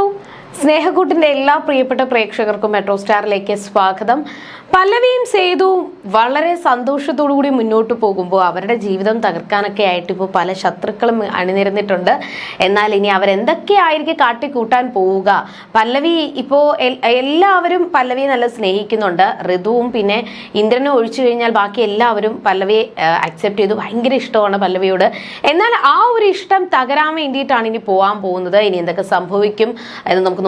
Valeu! സ്നേഹക്കൂട്ടിന്റെ എല്ലാ പ്രിയപ്പെട്ട പ്രേക്ഷകർക്കും മെട്രോ സ്റ്റാറിലേക്ക് സ്വാഗതം. പല്ലവിയും സേതുവും വളരെ സന്തോഷത്തോടു കൂടി മുന്നോട്ട് പോകുമ്പോൾ അവരുടെ ജീവിതം തകർക്കാനൊക്കെ ആയിട്ട് ഇപ്പോൾ പല ശത്രുക്കളും അണിനിരന്നിട്ടുണ്ട്. എന്നാൽ ഇനി അവരെന്തൊക്കെയായിരിക്കും കാട്ടിക്കൂട്ടാൻ പോവുക? പല്ലവി ഇപ്പോൾ എല്ലാവരും പല്ലവിയെ നല്ല സ്നേഹിക്കുന്നുണ്ട്. ഋതുവും പിന്നെ ഇന്ദ്രനും ഒഴിച്ചു കഴിഞ്ഞാൽ ബാക്കി എല്ലാവരും പല്ലവിയെ അക്സെപ്റ്റ് ചെയ്തു. ഭയങ്കര ഇഷ്ടമാണ് പല്ലവിയോട്. എന്നാൽ ആ ഒരു ഇഷ്ടം തകരാൻ വേണ്ടിയിട്ടാണ് ഇനി പോകാൻ പോകുന്നത്. ഇനി എന്തൊക്കെ സംഭവിക്കും എന്ന് നമുക്ക്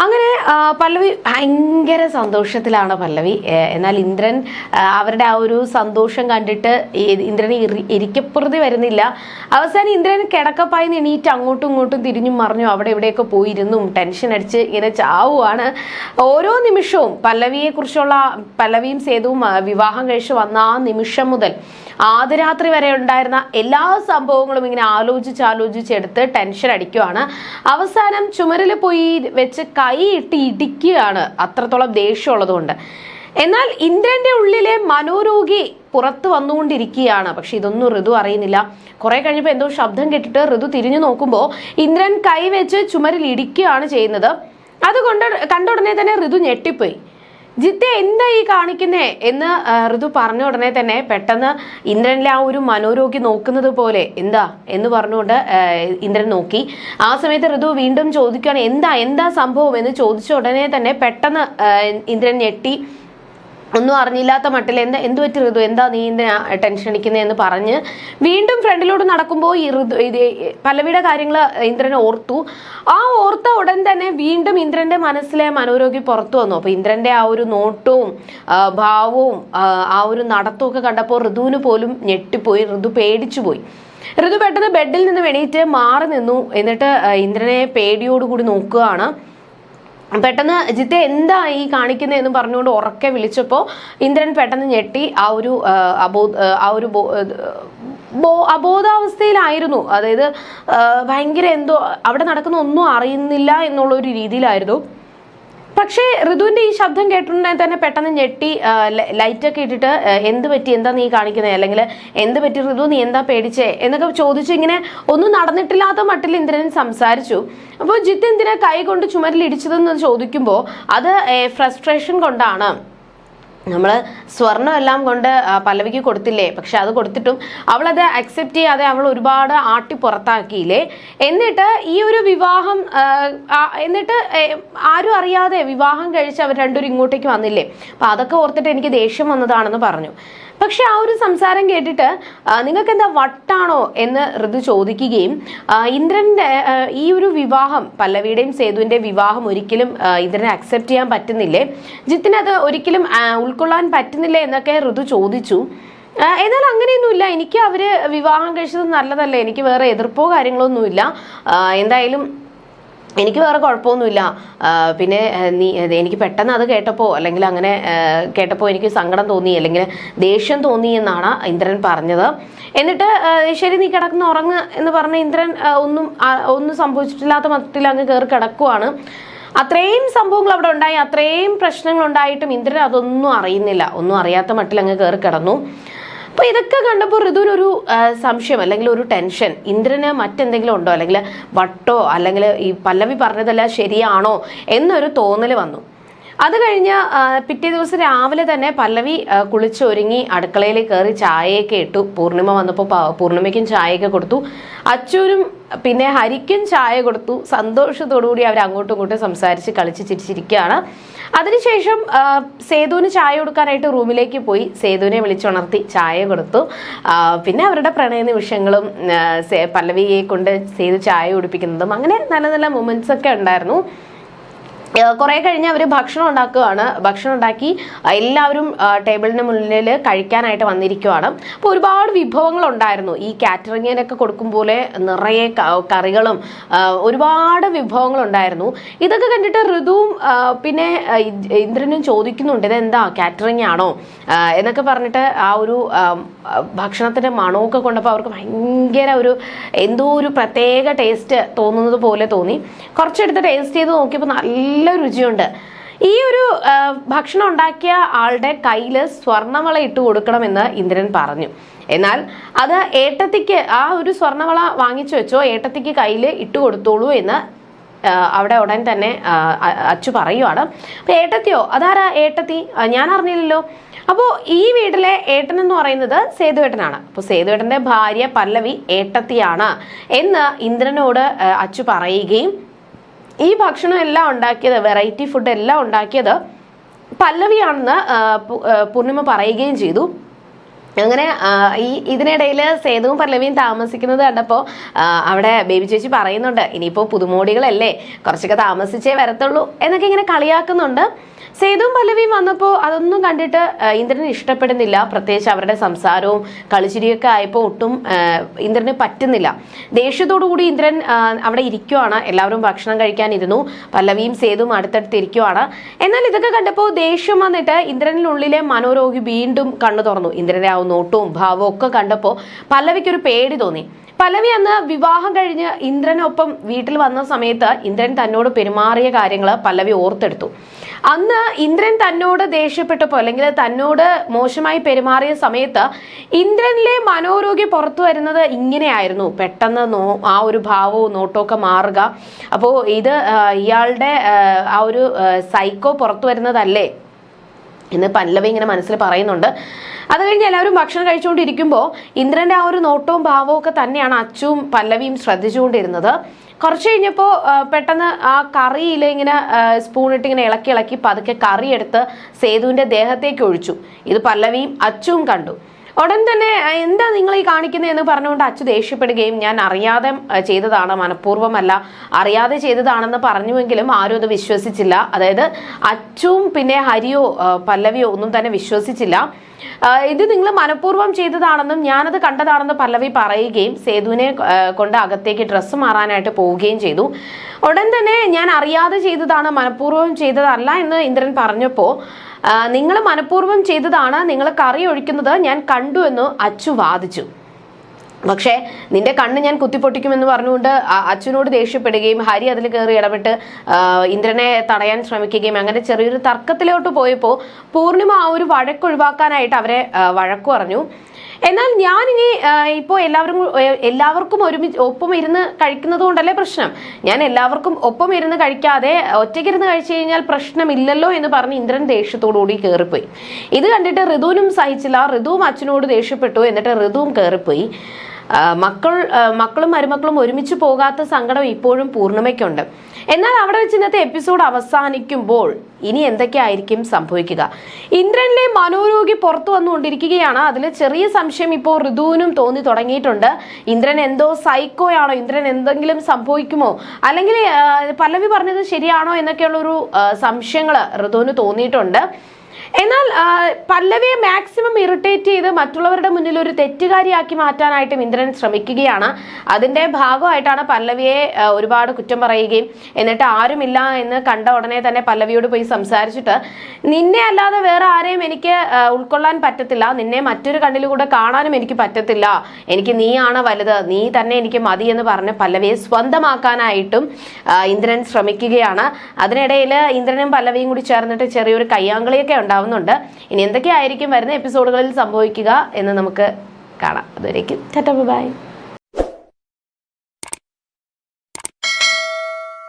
അങ്ങനെ പല്ലവി ഭയങ്കര സന്തോഷത്തിലാണ് പല്ലവി. എന്നാൽ ഇന്ദ്രൻ അവരുടെ ആ ഒരു സന്തോഷം കണ്ടിട്ട് ഇന്ദ്രന് ഇരിക്കപ്പുറതി വരുന്നില്ല. അവസാനം ഇന്ദ്രൻ കിടക്കപ്പായി എണീറ്റ് അങ്ങോട്ടും ഇങ്ങോട്ടും തിരിഞ്ഞും മറിഞ്ഞു അവിടെ ഇവിടെയൊക്കെ പോയിരുന്നും. ടെൻഷൻ അടിച്ച് ഇങ്ങനെ ചാവുവാണ്. ഓരോ നിമിഷവും പല്ലവിയെ കുറിച്ചുള്ള പല്ലവിയും സേതുവും വിവാഹം കഴിച്ച് വന്ന ആ നിമിഷം മുതൽ ആദ്യരാത്രി വരെ ഉണ്ടായിരുന്ന എല്ലാ സംഭവങ്ങളും ഇങ്ങനെ ആലോചിച്ച് ആലോചിച്ചെടുത്ത് ടെൻഷൻ അടിക്കുവാണ്. അവസാനം ചുമരിൽ പോയി വെച്ച് കൈ ഇട്ട് ഇടിക്കുകയാണ്. അത്രത്തോളം ദേഷ്യമുള്ളതുകൊണ്ട്. എന്നാൽ ഇന്ദ്രന്റെ ഉള്ളിലെ മനോരോഗി പുറത്ത് വന്നുകൊണ്ടിരിക്കുകയാണ്. പക്ഷെ ഇതൊന്നും ഋതു അറിയുന്നില്ല. കുറെ കഴിഞ്ഞപ്പോൾ എന്തോ ശബ്ദം കേട്ടിട്ട് ഋതു തിരിഞ്ഞു നോക്കുമ്പോൾ ഇന്ദ്രൻ കൈവെച്ച് ചുമരിൽ ഇടിക്കുകയാണ് ചെയ്യുന്നത്. അത് കൊണ്ട് കണ്ട ഉടനെ തന്നെ ഋതു ഞെട്ടിപ്പോയി. ജിത്തെ എന്താ ഈ കാണിക്കുന്നേ? എന്ന് ഋതു പറഞ്ഞ ഉടനെ തന്നെ പെട്ടെന്ന് ഇന്ദ്രനിലെ ആ ഒരു മനോരോഗി നോക്കുന്നത് പോലെ എന്താ? എന്ന് പറഞ്ഞുകൊണ്ട് ഇന്ദ്രൻ നോക്കി. ആ സമയത്ത് ഋതു വീണ്ടും ചോദിക്കുകയാണ് എന്താ എന്താ സംഭവം? എന്ന് ചോദിച്ച ഉടനെ തന്നെ പെട്ടെന്ന് ഇന്ദ്രൻ ഞെട്ടി. ഒന്നും അറിഞ്ഞില്ലാത്ത മട്ടിൽ എന്താ എന്ത് പറ്റി ഋതു? എന്താ നീ എന്തിനാ ടെൻഷൻ അടിക്കുന്നതെന്ന് പറഞ്ഞ് വീണ്ടും ഫ്രണ്ടിലോട്ട് നടക്കുമ്പോൾ ഈ ഋതു ഇത് പലവിധ കാര്യങ്ങൾ ഇന്ദ്രൻ ഓർത്തു. ആ ഓർത്ത ഉടൻ തന്നെ വീണ്ടും ഇന്ദ്രന്റെ മനസ്സിലെ മനോരോഗി പുറത്തു വന്നു. അപ്പോൾ ഇന്ദ്രന്റെ ആ ഒരു നോട്ടവും ഭാവവും ആ, ഒരു നടത്തവും കണ്ടപ്പോൾ ഋതുവിന് പോലും ഞെട്ടിപ്പോയി. ഋതു പേടിച്ചു പോയി ഋതു പെട്ടെന്ന് ബെഡിൽ നിന്ന് വെണീറ്റ് മാറി നിന്നു. എന്നിട്ട് ഇന്ദ്രനെ പേടിയോടുകൂടി നോക്കുകയാണ്. പെട്ടെന്ന് ജിത്തെ എന്താ ഈ കാണിക്കുന്നത് എന്ന് പറഞ്ഞുകൊണ്ട് ഉറക്കെ വിളിച്ചപ്പോൾ ഇന്ദ്രൻ പെട്ടെന്ന് ഞെട്ടി ആ ഒരു ആ, അബോ ആ, ഒരു ബോ- അബോധാവസ്ഥയിലായിരുന്നു. അതായത് ഭയങ്കര എന്തോ അവിടെ നടക്കുന്ന ഒന്നും അറിയുന്നില്ല എന്നുള്ള ഒരു രീതിയിലായിരുന്നു. പക്ഷേ ഋതുവിന്റെ ഈ ശബ്ദം കേട്ടിട്ടുണ്ടെങ്കിൽ തന്നെ പെട്ടെന്ന് ഞെട്ടി ലൈറ്റൊക്കെ ഇട്ടിട്ട് എന്ത് പറ്റി? എന്താ നീ കാണിക്കുന്നത് അല്ലെങ്കിൽ എന്ത് പറ്റി ഋതു? നീ എന്താ പേടിച്ചേ? എന്നൊക്കെ ചോദിച്ചു ഇങ്ങനെ ഒന്നും നടന്നിട്ടില്ലാത്ത മട്ടിൽ ഇന്ദ്രൻ സംസാരിച്ചു. അപ്പോൾ ജിത്ത് എന്തിനാ കൈ കൊണ്ട് ചുമരിൽ ഇടിച്ചതെന്ന് ചോദിക്കുമ്പോൾ അത് ഫ്രസ്ട്രേഷൻ കൊണ്ടാണ്. നമ്മൾ സ്വർണമെല്ലാം കൊണ്ട് പല്ലവിക്ക് കൊടുത്തില്ലേ? പക്ഷെ അത് കൊടുത്തിട്ടും അവളത് അക്സെപ്റ്റ് ചെയ്യാതെ അവൾ ഒരുപാട് ആട്ടി പുറത്താക്കിയില്ലേ? എന്നിട്ട് ഈ ഒരു വിവാഹം എന്നിട്ട് ആരും അറിയാതെ വിവാഹം കഴിച്ച് അവർ രണ്ടുപേരും ഇങ്ങോട്ടേക്ക് വന്നില്ലേ? അപ്പം അതൊക്കെ ഓർത്തിട്ട് എനിക്ക് ദേഷ്യം വന്നതാണെന്ന് പറഞ്ഞു. പക്ഷെ ആ ഒരു സംസാരം കേട്ടിട്ട് നിങ്ങൾക്ക് എന്താ വട്ടാണോ എന്ന് ഋതു ചോദിക്കുകയും ഇന്ദ്രന്റെ ഈ ഒരു വിവാഹം പല്ലവിയുടെയും സേതുവിന്റെ വിവാഹം ഒരിക്കലും ഇന്ദ്രനെ അക്സെപ്റ്റ് ചെയ്യാൻ പറ്റുന്നില്ലേ? ജിത്തിന് അത് ഒരിക്കലും ഉൾക്കൊള്ളാൻ പറ്റുന്നില്ലേ എന്നൊക്കെ ഋതു ചോദിച്ചു. എന്നാൽ അങ്ങനെയൊന്നുമില്ല. എനിക്ക് അവർ വിവാഹം കഴിച്ചത് നല്ലതല്ലേ? എനിക്ക് വേറെ എതിർപ്പോ കാര്യങ്ങളൊന്നുമില്ല. എന്തായാലും എനിക്ക് വേറെ കുഴപ്പമൊന്നുമില്ല. പിന്നെ നീ എനിക്ക് പെട്ടെന്ന് അത് കേട്ടപ്പോൾ അല്ലെങ്കിൽ അങ്ങനെ കേട്ടപ്പോൾ എനിക്ക് സങ്കടം തോന്നി അല്ലെങ്കിൽ ദേഷ്യം തോന്നി എന്നാണ് ഇന്ദ്രൻ പറഞ്ഞത്. എന്നിട്ട് ശരി നീ കിടക്കുന്ന ഉറങ്ങ് എന്ന് പറഞ്ഞ ഇന്ദ്രൻ ഒന്നും ഒന്നും സംഭവിച്ചിട്ടില്ലാത്ത മട്ടിൽ അങ്ങ് കയറി കിടക്കുവാണ്. അത്രയും സംഭവങ്ങൾ അവിടെ ഉണ്ടായി അത്രയും പ്രശ്നങ്ങൾ ഉണ്ടായിട്ടും ഇന്ദ്രൻ അതൊന്നും അറിയുന്നില്ല. ഒന്നും അറിയാത്ത മട്ടിൽ അങ്ങ് കയറി കിടന്നു. അപ്പൊ ഇതൊക്കെ കണ്ടപ്പോൾ ഋതുവിനൊരു സംശയം അല്ലെങ്കിൽ ഒരു ടെൻഷൻ. ഇന്ദ്രന് മറ്റെന്തെങ്കിലും ഉണ്ടോ? അല്ലെങ്കിൽ വട്ടോ അല്ലെങ്കിൽ ഈ പല്ലവി പറഞ്ഞതെല്ലാം ശരിയാണോ എന്നൊരു തോന്നൽ വന്നു. അത് കഴിഞ്ഞ് പിറ്റേ ദിവസം രാവിലെ തന്നെ പല്ലവി കുളിച്ചൊരുങ്ങി അടുക്കളയിൽ കയറി ചായയൊക്കെ ഇട്ടു. പൂർണിമ വന്നപ്പോൾ പൂർണിമയ്ക്കും ചായയൊക്കെ കൊടുത്തു. അച്ചൂരും പിന്നെ ഹരിക്കും ചായ കൊടുത്തു. സന്തോഷത്തോടുകൂടി അവർ അങ്ങോട്ടും ഇങ്ങോട്ടും സംസാരിച്ച് കളിച്ച് ചിരിച്ചിരിക്കുകയാണ്. അതിനുശേഷം സേതുവിന് ചായ കൊടുക്കാനായിട്ട് റൂമിലേക്ക് പോയി. സേതുവിനെ വിളിച്ചുണർത്തി ചായ കൊടുത്തു. പിന്നെ അവരുടെ പ്രണയ നിമിഷങ്ങളും പല്ലവിയെ കൊണ്ട് സേതു ചായ കുടിപ്പിക്കുന്നതും അങ്ങനെ നല്ല നല്ല മൊമെന്റ്സ് ഒക്കെ ഉണ്ടായിരുന്നു. കുറെ കഴിഞ്ഞ് അവർ ഭക്ഷണം ഉണ്ടാക്കുകയാണ്. ഭക്ഷണം ഉണ്ടാക്കി എല്ലാവരും ടേബിളിന് മുന്നിൽ കഴിക്കാനായിട്ട് വന്നിരിക്കുവാണ്. അപ്പോൾ ഒരുപാട് വിഭവങ്ങൾ ഉണ്ടായിരുന്നു. ഈ കാറ്ററിങ്ങിനൊക്കെ കൊടുക്കും പോലെ നിറയെ കറികളും ഒരുപാട് വിഭവങ്ങൾ ഉണ്ടായിരുന്നു. ഇതൊക്കെ കണ്ടിട്ട് ഋതുവും പിന്നെ ഇന്ദ്രനും ചോദിക്കുന്നുണ്ട് ഇതെന്താ കാറ്ററിംഗ് ആണോ? എന്നൊക്കെ പറഞ്ഞിട്ട് ആ ഒരു ഭക്ഷണത്തിന്റെ മണമൊക്കെ കൊണ്ടപ്പോൾ അവർക്ക് ഭയങ്കര ഒരു എന്തോ ഒരു പ്രത്യേക ടേസ്റ്റ് തോന്നുന്നത് പോലെ തോന്നി. കുറച്ചെടുത്ത് ടേസ്റ്റ് ചെയ്ത് നോക്കിയപ്പോൾ നല്ല രുചിയുണ്ട്. ഈ ഒരു ഭക്ഷണം ഉണ്ടാക്കിയ ആളുടെ കയ്യിൽ സ്വർണവള ഇട്ട് കൊടുക്കണമെന്ന് ഇന്ദ്രൻ പറഞ്ഞു. എന്നാൽ അത് ഏട്ടത്തിക്ക് ആ ഒരു സ്വർണവള വാങ്ങിച്ചു വെച്ചോ ഏട്ടത്തിക്ക് കയ്യിൽ ഇട്ട് കൊടുത്തോളൂ എന്ന് അവിടെ ഉടൻ തന്നെ അച്ചു പറയുവാണ്. അപ്പൊ ഏട്ടത്തിയോ അതാരാ ഏട്ടത്തി? ഞാൻ അറിഞ്ഞില്ലല്ലോ. അപ്പോൾ ഈ വീട്ടിലെ ഏട്ടൻ എന്ന് പറയുന്നത് സേതുവേട്ടനാണ്. അപ്പോൾ സേതുവേട്ടന്റെ ഭാര്യ പല്ലവി ഏട്ടത്തിയാണ് എന്ന് ഇന്ദ്രനോട് അച്ചു പറയുകയും ഈ ഭക്ഷണം എല്ലാം ഉണ്ടാക്കിയത് വെറൈറ്റി ഫുഡ് എല്ലാം ഉണ്ടാക്കിയത് പല്ലവിയാണെന്ന് പൂർണിമ പറയുകയും ചെയ്തു. അങ്ങനെ ഈ ഇതിനിടയിൽ സേതുവും പല്ലവിയും താമസിക്കുന്നത് കണ്ടപ്പോൾ അവിടെ ബേബി ചേച്ചി പറയുന്നുണ്ട് ഇനിയിപ്പോൾ പുതുമോടികളല്ലേ കുറച്ചൊക്കെ താമസിച്ചേ വരത്തുള്ളൂ എന്നൊക്കെ ഇങ്ങനെ കളിയാക്കുന്നുണ്ട്. സേതുവും പല്ലവിയും വന്നപ്പോൾ അതൊന്നും കണ്ടിട്ട് ഇന്ദ്രന് ഇഷ്ടപ്പെടുന്നില്ല. പ്രത്യേകിച്ച് അവരുടെ സംസാരവും കളിച്ചിരിയൊക്കെ ആയപ്പോൾ ഒട്ടും ഇന്ദ്രന് പറ്റുന്നില്ല. കൂടി ഇന്ദ്രൻ അവിടെ ഇരിക്കുവാണ്. എല്ലാവരും ഭക്ഷണം കഴിക്കാനിരുന്നു പല്ലവിയും സേതുവും അടുത്തടുത്ത് ഇരിക്കുവാണ്. എന്നാൽ ഇതൊക്കെ കണ്ടപ്പോൾ ദേഷ്യം വന്നിട്ട് ഇന്ദ്രനിലുള്ളിലെ മനോരോഗി വീണ്ടും കണ്ണു തുറന്നു. ഇന്ദ്രന്റെ ആ നോട്ടവും ഭാവവും ഒക്കെ കണ്ടപ്പോൾ പല്ലവിക്ക് ഒരു പേടി തോന്നി. പല്ലവി അന്ന് വിവാഹം കഴിഞ്ഞ് ഇന്ദ്രനൊപ്പം വീട്ടിൽ വന്ന സമയത്ത് ഇന്ദ്രൻ തന്നോട് പെരുമാറിയ കാര്യങ്ങൾ പല്ലവി ഓർത്തെടുത്തു. അന്ന് ഇന്ദ്രൻ തന്നോട് ദേഷ്യപ്പെട്ടപ്പോൾ അല്ലെങ്കിൽ തന്നോട് മോശമായി പെരുമാറിയ സമയത്ത് ഇന്ദ്രനിലെ മനോരോഗ്യം പുറത്തു വരുന്നത് ഇങ്ങനെയായിരുന്നു. പെട്ടെന്ന് നോ ആ ഒരു ഭാവവും നോട്ടവും ഒക്കെ മാറുക. അപ്പോൾ ഇത് ഇയാളുടെ ആ, ആ ഒരു സൈക്കോ പുറത്തു വരുന്നതല്ലേ? എന്ന് പല്ലവി ഇങ്ങനെ മനസ്സിൽ പറയുന്നുണ്ട്. അത് കഴിഞ്ഞ് എല്ലാവരും ഭക്ഷണം കഴിച്ചുകൊണ്ടിരിക്കുമ്പോൾ ഇന്ദ്രന്റെ ആ ഒരു നോട്ടവും ഭാവവും ഒക്കെ തന്നെയാണ് അച്ചുവും പല്ലവിയും ശ്രദ്ധിച്ചുകൊണ്ടിരുന്നത്. കുറച്ച് കഴിഞ്ഞപ്പോൾ പെട്ടെന്ന് ആ കറിയിൽ ഇങ്ങനെ സ്പൂണിട്ട് ഇങ്ങനെ ഇളക്കി ഇളക്കി പതുക്കെ കറി എടുത്ത് സേതുവിന്റെ ദേഹത്തേക്ക് ഒഴിച്ചു. ഇത് പല്ലവിയും അച്ചുവും കണ്ടു. ഉടൻ തന്നെ എന്താ നിങ്ങൾ ഈ കാണിക്കുന്നത് എന്ന് പറഞ്ഞുകൊണ്ട് അച്ചു ദേഷ്യപ്പെടുകയും ഞാൻ അറിയാതെ ചെയ്തതാണ് മനഃപൂർവമല്ല. അറിയാതെ ചെയ്തതാണെന്ന് പറഞ്ഞുവെങ്കിലും ആരും അത് വിശ്വസിച്ചില്ല. അതായത് അച്ചും പിന്നെ ഹരിയോ പല്ലവിയോ ഒന്നും തന്നെ വിശ്വസിച്ചില്ല. ഇത് നിങ്ങൾ മനഃപൂർവം ചെയ്തതാണെന്നും ഞാനത് കണ്ടതാണെന്ന് പല്ലവി പറയുകയും സേതുവിനെ കൊണ്ട് അകത്തേക്ക് ഡ്രസ്സ് മാറാനായിട്ട് പോവുകയും ചെയ്തു. ഉടൻ തന്നെ ഞാൻ അറിയാതെ ചെയ്തതാണ് മനഃപൂർവം ചെയ്തതല്ല എന്ന് ഇന്ദ്രൻ പറഞ്ഞപ്പോൾ നിങ്ങൾ മനഃപൂർവം ചെയ്തതാണ് നിങ്ങൾ കറി ഒഴിക്കുന്നത് ഞാൻ കണ്ടു എന്ന് അച്ചു വാദിച്ചു. പക്ഷേ നിന്റെ കണ്ണ് ഞാൻ കുത്തിപ്പൊട്ടിക്കുമെന്ന് പറഞ്ഞുകൊണ്ട് അച്ഛനോട് ദേഷ്യപ്പെടുകയും ഹരി അതിൽ കയറി ഇടപെട്ട് ഇന്ദ്രനെ തടയാൻ ശ്രമിക്കുകയും അങ്ങനെ ചെറിയൊരു തർക്കത്തിലോട്ട് പോയപ്പോൾ പൂർണിമ ആ ഒരു വഴക്ക് ഒഴിവാക്കാനായിട്ട് അവരെ വഴക്കു പറഞ്ഞു. എന്നാൽ ഞാൻ ഇനി ഇപ്പോൾ എല്ലാവരും എല്ലാവർക്കും ഒരുമിച്ച് ഒപ്പം ഇരുന്ന് കഴിക്കുന്നത് കൊണ്ടല്ലേ പ്രശ്നം? ഞാൻ എല്ലാവർക്കും ഒപ്പം ഇരുന്ന് കഴിക്കാതെ ഒറ്റയ്ക്കിരുന്ന് കഴിച്ചു കഴിഞ്ഞാൽ പ്രശ്നമില്ലല്ലോ എന്ന് പറഞ്ഞ് ഇന്ദ്രൻ ദേഷ്യത്തോടുകൂടി കയറിപ്പോയി ഇത് കണ്ടിട്ട് ഋതുവിനും സഹിച്ചില്ല. ഋതുവും അച്ഛനോട് ദേഷ്യപ്പെട്ടു. എന്നിട്ട് ഋതുവും കയറിപ്പോയി മക്കൾ മക്കളും മരുമക്കളും ഒരുമിച്ച് പോകാത്ത സങ്കടം ഇപ്പോഴും പൂർണിമയ്ക്കുണ്ട്. എന്നാൽ അവിടെ വെച്ച് ഇന്നത്തെ എപ്പിസോഡ് അവസാനിക്കുമ്പോൾ ഇനി എന്തൊക്കെയായിരിക്കും സംഭവിക്കുക? ഇന്ദ്രനിലെ മനോരോഗി പുറത്തു വന്നുകൊണ്ടിരിക്കുകയാണ്. അതിൽ ചെറിയ സംശയം ഇപ്പോൾ ഋതുവിനും തോന്നി തുടങ്ങിയിട്ടുണ്ട്. ഇന്ദ്രൻ എന്തോ സൈക്കോയാണോ? ഇന്ദ്രൻ എന്തെങ്കിലും സംഭവിക്കുമോ? അല്ലെങ്കിൽ പല്ലവി പറഞ്ഞത് ശരിയാണോ എന്നൊക്കെയുള്ളൊരു സംശയങ്ങൾ ഋതുവിന് തോന്നിയിട്ടുണ്ട്. എന്നാൽ പല്ലവിയെ മാക്സിമം ഇറിറ്റേറ്റ് ചെയ്ത് മറ്റുള്ളവരുടെ മുന്നിൽ ഒരു തെറ്റുകാരിയാക്കി മാറ്റാനായിട്ടും ഇന്ദ്രൻ ശ്രമിക്കുകയാണ്. അതിന്റെ ഭാഗമായിട്ടാണ് പല്ലവിയെ ഒരുപാട് കുറ്റം പറയുകയും എന്നിട്ട് ആരുമില്ല എന്ന് കണ്ട ഉടനെ തന്നെ പല്ലവിയോട് പോയി സംസാരിച്ചിട്ട് നിന്നെ അല്ലാതെ വേറെ ആരെയും എനിക്ക് ഉൾക്കൊള്ളാൻ പറ്റത്തില്ല. നിന്നെ മറ്റൊരു കണ്ണിലൂടെ കാണാനും എനിക്ക് പറ്റത്തില്ല. എനിക്ക് നീയാണ് വലുത്. നീ തന്നെ എനിക്ക് മതി എന്ന് പറഞ്ഞ് പല്ലവിയെ സ്വന്തമാക്കാനായിട്ടും ഇന്ദ്രൻ ശ്രമിക്കുകയാണ്. അതിനിടയിൽ ഇന്ദ്രനും പല്ലവിയും കൂടി ചേർന്നിട്ട് ചെറിയൊരു കയ്യാങ്കളിയൊക്കെ ഉണ്ടാവുന്നുണ്ട്. ഇനി എന്തൊക്കെയായിരിക്കും വരുന്ന എപ്പിസോഡുകളിൽ സംഭവിക്കുക എന്ന് നമുക്ക് കാണാം. അതുവരേക്കും ബൈ